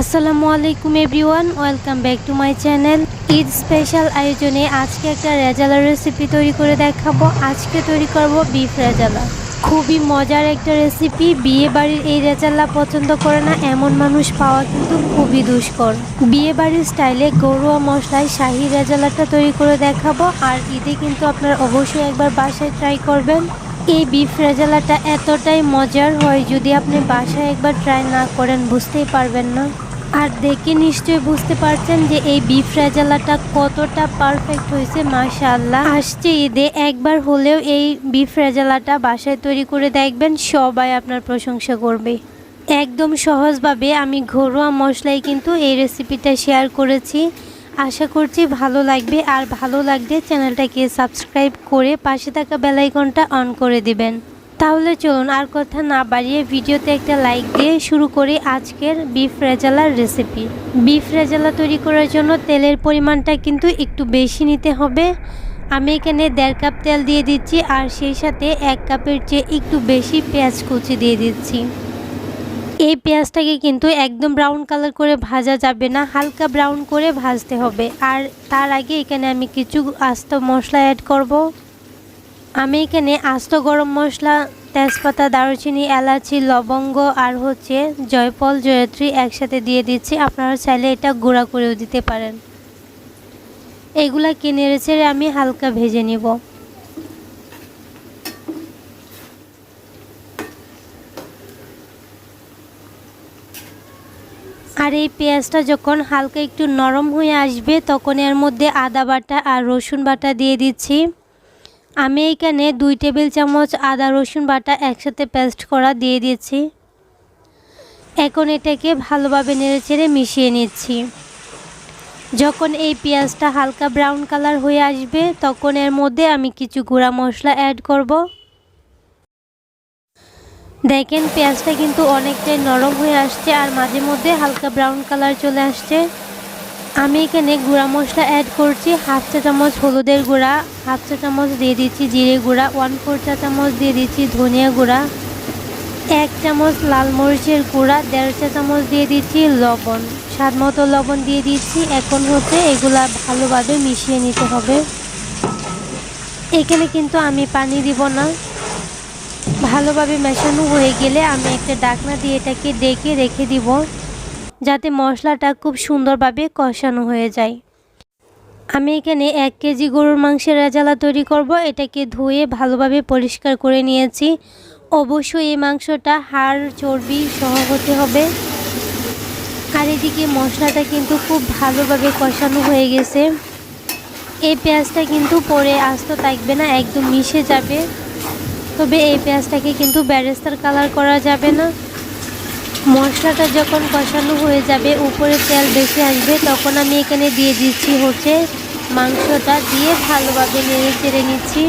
আসসালামু আলাইকুম everyone, welcome back to my channel. Eid special আয়োজনে আজকে একটা রেজালা রেসিপি তৈরি করে দেখাবো। আজকে তৈরি করব বিফ রেজালা। খুবই মজার একটা রেসিপি বিয়ে বাড়ির এই রেজালা পছন্দ করে না, এমন মানুষ পাওয়া কিন্তু খুবই দুষ্কর। বিয়ে বাড়ির স্টাইলে গরুয়া মশলায় শাহি রেজালাটা তৈরি করে দেখাবো, আর ঈদে কিন্তু আপনারা অবশ্যই একবার বাসায় ট্রাই করবেন। এই বিফ রেজালাটা এতটাই মজার হয় যদি আপনি বাসায় একবার ট্রাই না করেন, বুঝতেই পারবেন না। আর দেখে নিশ্চয়ই বুঝতে পারছেন যে এই বিফ রেজালাটা কতটা পারফেক্ট হয়েছে, মাশাআল্লাহ। আসছে ঈদে, একবার হলেও এই বিফ রেজালাটা বাসায় তৈরি করে দেখবেন, সবাই আপনার প্রশংসা করবে। একদম সহজভাবে আমি ঘরোয়া মশলায় কিন্তু এই রেসিপিটা শেয়ার করেছি। আশা করছি ভালো লাগবে। আর ভালো লাগলে চ্যানেলটাকে সাবস্ক্রাইব করে পাশে থাকা বেলাইকনটা অন করে দিবেন। তাহলে চলুন আর কথা না বাড়িয়ে ভিডিওতে একটা লাইক দিয়ে শুরু করি আজকের বিফ রেজালার রেসিপি। বিফ রেজালা তৈরি করার জন্য তেলের পরিমাণটা কিন্তু একটু বেশি নিতে হবে। আমি এখানে দেড় কাপ তেল দিয়ে দিচ্ছি আর সেই সাথে এক কাপের চেয়ে একটু বেশি পেঁয়াজ কুচি দিয়ে দিচ্ছি। এই পেঁয়াজটাকে কিন্তু একদম ব্রাউন কালার করে ভাজা যাবে না, হালকা ব্রাউন করে ভাজতে হবে। আর তার আগে এখানে আমি কিছু আস্ত মশলা অ্যাড করব। আমি এখানে আস্ত গরম মশলা, তেজপাতা, দারুচিনি, এলাচি, লবঙ্গ আর হচ্ছে জয়ফল, জয়ত্রী একসাথে দিয়ে দিচ্ছি। আপনারা চাইলে এটা গুঁড়া করেও দিতে পারেন। এগুলা কিনে রেচেড়ে আমি হালকা ভেজে নিব। আর এই পেঁয়াজটা যখন হালকা একটু নরম হয়ে আসবে, তখন এর মধ্যে আদা বাটা আর রসুন বাটা দিয়ে দিচ্ছি। আমি এখানে দুই টেবিল চামচ আদা রসুন বাটা একসাথে পেস্ট করা দিয়ে দিচ্ছি। এখন এটাকে ভালোভাবে নেড়ে নেড়েচেড়ে মিশিয়ে নিচ্ছি। যখন এই পেঁয়াজটা হালকা ব্রাউন কালার হয়ে আসবে, তখন এর মধ্যে আমি কিছু গুঁড়া মশলা অ্যাড করব। দেখেন, পেঁয়াজটা কিন্তু অনেকটাই নরম হয়ে আসছে আর মাঝে মধ্যে হালকা ব্রাউন কালার চলে আসছে। আমি এখানে গুঁড়া মশলা অ্যাড করছি, হাফ চা চামচ হলুদের গুঁড়া, হাফ চা চামচ দিয়ে দিচ্ছি জিরে গুঁড়া ওয়ান ফোর চা চামচ দিয়ে দিচ্ছি ধনিয়া গুঁড়া, এক চামচ লাল মরিচের গুঁড়া, দেড় চা চামচ দিয়ে দিচ্ছি লবণ। স্বাদ মতো লবণ দিয়ে দিচ্ছি। এখন হচ্ছে এগুলা ভালোভাবে মিশিয়ে নিতে হবে। এখানে কিন্তু আমি পানি দিব না। ভালোভাবে মেশানো হয়ে গেলে আমি একটা ডাকনা দিয়ে এটাকে ডেকে রেখে দিব, যাতে মশলাটা খুব সুন্দরভাবে কষানো হয়ে যায়। আমি এখানে এক কেজি গরুর মাংসের রেজালা তৈরি করব, এটাকে ধুয়ে ভালোভাবে পরিষ্কার করে নিয়েছি। অবশ্যই এই মাংসটা হাড়, চর্বি সহ হতে হবে। আর এদিকে মশলাটা কিন্তু খুব ভালোভাবে কষানো হয়ে গেছে। এই পেঁয়াজটা কিন্তু পরে আস্ত থাকবে না, একদম মিশে যাবে। তবে এই পেঁয়াজটাকে কিন্তু ব্যারেস্তার কালার করা যাবে না। মশলাটা যখন কষানো হয়ে যাবে, উপরে তেল বেশি আসবে, তখন আমি এখানে দিয়ে দিচ্ছি হচ্ছে মাংসটা দিয়ে ভালোভাবে নেড়ে চেড়ে নিচ্ছি।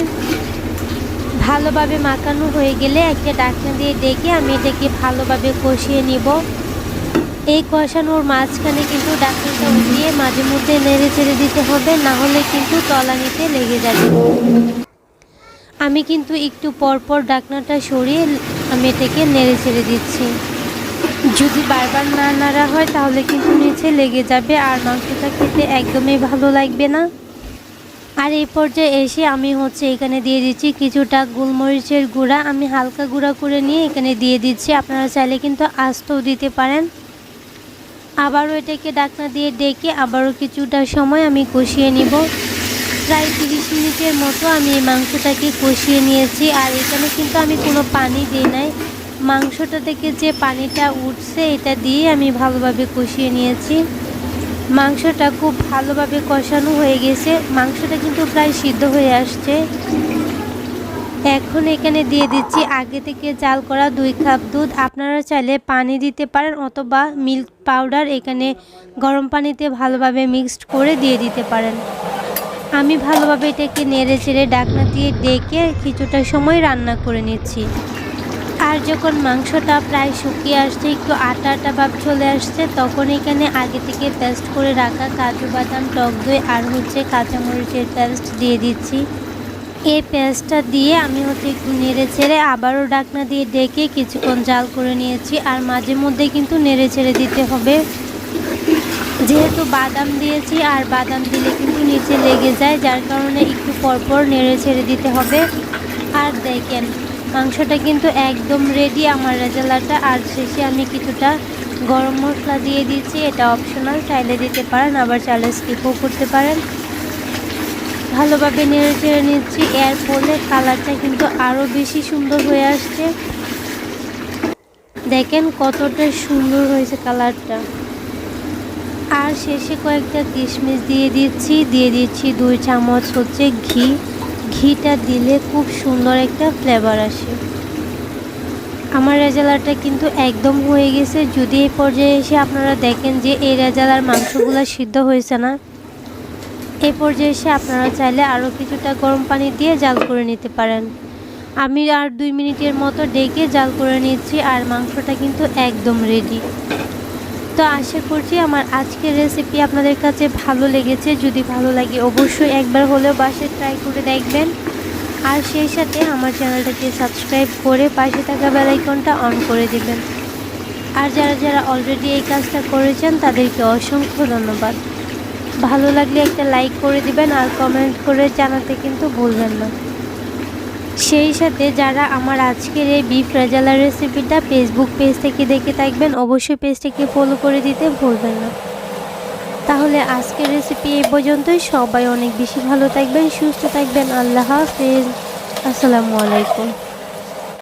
ভালোভাবে মাখানো হয়ে গেলে একটা ডাকনা দিয়ে ডেকে আমি এটাকে ভালোভাবে কষিয়ে নিব। এই কষানোর মাঝখানে কিন্তু ডাকনাটা উঠিয়ে মাঝে মধ্যে নেড়ে চেড়ে দিতে হবে, না হলে কিন্তু তলানিতে লেগে যাবে। আমি কিন্তু একটু পরপর ডাকনাটা সরিয়ে আমি এটাকে নেড়ে ছেড়ে দিচ্ছি। যদি বারবার না নাড়া হয়, তাহলে কিন্তু নিচে লেগে যাবে আর মাংসটা খেতে একদমই ভালো লাগবে না। আর এই পর্যায়ে এসে আমি হচ্ছে এখানে দিয়ে দিচ্ছি কিছুটা গোলমরিচের গুঁড়া। আমি হালকা গুঁড়া করে নিয়ে এখানে দিয়ে দিচ্ছি। আপনারা চাইলে কিন্তু আস্তও দিতে পারেন। আবারও এটাকে ডাকনা দিয়ে ডেকে আবারও কিছুটা সময় আমি কষিয়ে নিব। প্রায় তিরিশ মিনিটের মতো আমি এই মাংসটাকে কষিয়ে নিয়েছি আর এখানে কিন্তু আমি কোনো পানি দিই নাই। মাংসটা থেকে যে পানিটা উঠছে এটা দিয়ে আমি ভালোভাবে কষিয়ে নিয়েছি। মাংসটা খুব ভালোভাবে কষানো হয়ে গেছে। মাংসটা কিন্তু প্রায় সিদ্ধ হয়ে আসছে। এখন এখানে দিয়ে দিচ্ছি আগে থেকে জাল করা দুই কাপ দুধ। আপনারা চাইলে পানি দিতে পারেন অথবা মিল্ক পাউডার এখানে গরম পানিতে ভালোভাবে মিক্সড করে দিয়ে দিতে পারেন। আমি ভালোভাবে এটাকে নেড়ে চেড়ে ডাকনা দিয়ে ডেকে কিছুটা সময় রান্না করে নিচ্ছি। আর যখন মাংসটা প্রায় শুকিয়ে আসছে, একটু আটা আটা ভাব চলে আসছে, তখন এখানে আগে থেকে পেস্ট করে রাখা কাজু বাদাম, টক দই আর হচ্ছে কাঁচামরিচের পেস্ট দিয়ে দিচ্ছি। এই পেস্টটা দিয়ে আমি হচ্ছে একটু নেড়ে ছেড়ে আবারও ডাকনা দিয়ে ডেকে কিছুক্ষণ জাল করে নিয়েছি। আর মাঝে মধ্যে কিন্তু নেড়ে ছেড়ে দিতে হবে। যেহেতু বাদাম দিয়েছি, আর বাদাম দিলে কিন্তু নিচে লেগে যায়, যার কারণে একটু পরপর নেড়ে ছেড়ে দিতে হবে। আর দেখেন, মাংসটা কিন্তু একদম রেডি আমার রেজালাটা। আর শেষে আমি কিছুটা গরম মশলা দিয়ে দিচ্ছি, এটা অপশনাল চাইলে দিতে পারেন, আবার চাইলে স্কিপও করতে পারেন। ভালোভাবে নেড়ে চেড়ে নিচ্ছি, এর ফলে কালারটা কিন্তু আরও বেশি সুন্দর হয়ে আসছে। দেখেন কতটা সুন্দর হয়েছে কালারটা আর শেষে কয়েকটা কিশমিশ দিয়ে দিচ্ছি। দিয়ে দিচ্ছি দুই চামচ হচ্ছে ঘি। ঘিটা দিলে খুব সুন্দর একটা ফ্লেভার আসে। আমার রেজালারটা কিন্তু একদম হয়ে গেছে। যদি এই পর্যায়ে এসে আপনারা দেখেন যে এই রেজালার মাংসগুলো সিদ্ধ হয়েছে না এই পর্যায়ে এসে আপনারা চাইলে আরও কিছুটা গরম পানি দিয়ে জাল করে নিতে পারেন। আমি আর দুই মিনিটের মতো ডেকে জাল করে নিচ্ছি আর মাংসটা কিন্তু একদম রেডি তো আশা করছি আমার আজকের রেসিপি আপনাদের কাছে ভালো লেগেছে। যদি ভালো লাগে অবশ্যই একবার হলেও বাসে ট্রাই করে দেখবেন। আর সেই সাথে আমার চ্যানেলটাকে সাবস্ক্রাইব করে পাশে থাকা বেলাইকনটা অন করে দেবেন। আর যারা যারা অলরেডি এই কাজটা করেছেন, তাদেরকে অসংখ্য ধন্যবাদ। ভালো লাগলে একটা লাইক করে দিবেন আর কমেন্ট করে জানাতে কিন্তু ভুলবেন না। সেই সাথে যারা আমার আজকের এই বিফ রেজালা রেসিপিটা ফেসবুক পেজ থেকে দেখে থাকবেন, অবশ্যই পেজটাকে ফলো করে দিতে ভুলবেন না। তাহলে আজকের রেসিপি এই পর্যন্তই। সবাই অনেক বেশি ভালো থাকবেন, সুস্থ থাকবেন। আল্লাহ হাফেজ। আসসালামু আলাইকুম।